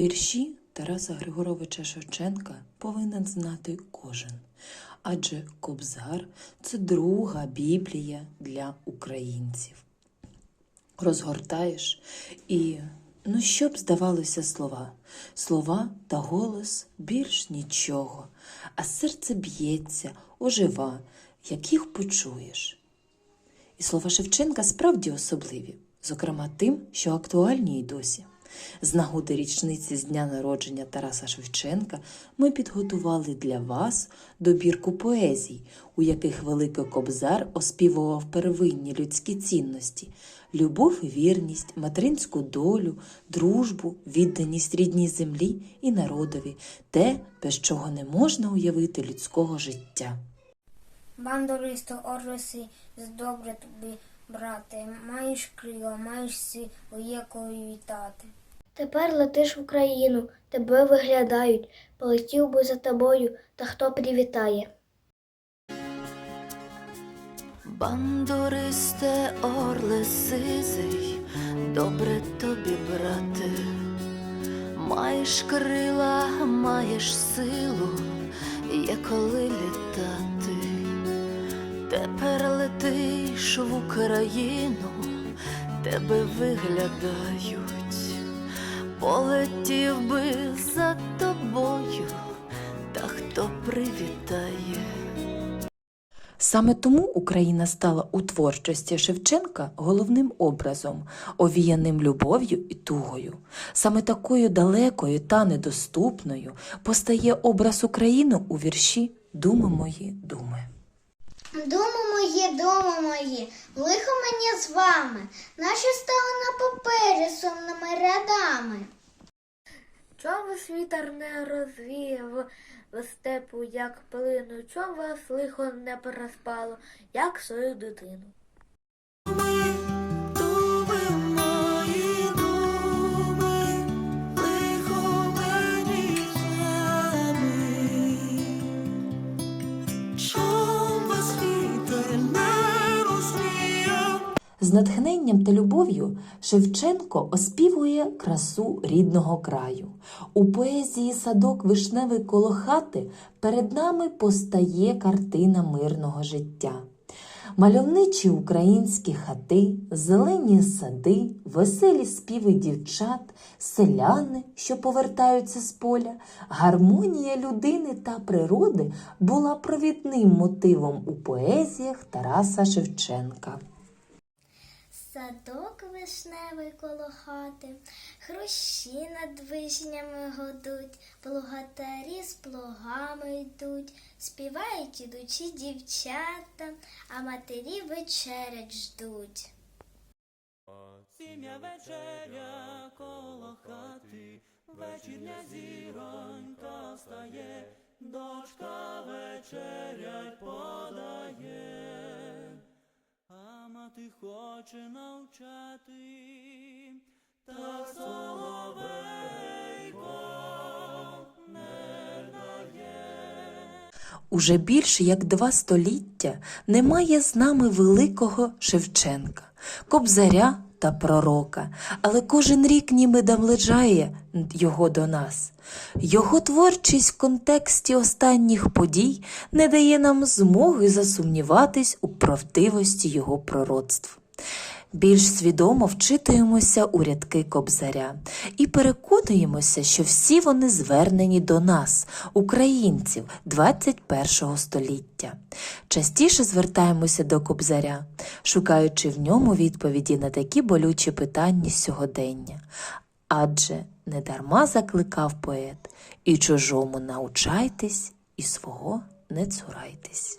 Вірші Тараса Григоровича Шевченка повинен знати кожен, адже Кобзар це друга Біблія для українців. Розгортаєш і, ну що б здавалося слова, слова та голос більш нічого, а серце б'ється, ожива, як їх почуєш. І слова Шевченка справді особливі, зокрема тим, що актуальні й досі. З нагоди річниці з дня народження Тараса Шевченка ми підготували для вас добірку поезій, у яких Великий Кобзар оспівував первинні людські цінності любов і вірність, материнську долю, дружбу, відданість рідній землі і народові, те, без чого не можна уявити людського життя. Бандуристо, орлиси, добре тобі, брате, маєш крила, маєш силу, є коли вітати. Тепер летиш в Україну, тебе виглядають, полетів би за тобою, та хто привітає. Бандуристе, орле сизий, добре тобі, брате, маєш крила, маєш силу, є коли літати. Тепер летиш в Україну, тебе виглядають, полетів би за тобою, та хто привітає. Саме тому Україна стала у творчості Шевченка головним образом, овіяним любов'ю і тугою. Саме такою далекою та недоступною постає образ України у вірші Думи мої думи. Думи мої, думи мої, лихо мені з вами, наші стали на папері сумними рядами. Чом вас вітер не розвіяв в степу, як пилину, чом вас лихо не переспало, як свою дитину. З натхненням та любов'ю Шевченко оспівує красу рідного краю. У поезії Садок вишневий коло хати перед нами постає картина мирного життя. Мальовничі українські хати, зелені сади, веселі співи дівчат, селяни, що повертаються з поля, гармонія людини та природи була провідним мотивом у поезіях Тараса Шевченка. Садок вишневий коло хати, хрущі над вишнями годуть, плугатарі з плугами йдуть, співають ідучі дівчата, а матері вечерять ждуть. Сім'я вечеря коло хати, вечірня зіронька встає, дочка вечерять подає, а мати хоче навчати, та соловейко не дає. Уже більше як два століття немає з нами великого Шевченка, кобзаря та пророка, але кожен рік ніби наближає його до нас. Його творчість в контексті останніх подій не дає нам змоги засумніватись у правдивості його пророцтв. Більш свідомо вчитуємося у рядки Кобзаря і переконуємося, що всі вони звернені до нас, українців 21 століття. Частіше звертаємося до Кобзаря, шукаючи в ньому відповіді на такі болючі питання сьогодення. Адже недарма закликав поет і чужому научайтесь, і свого не цурайтесь.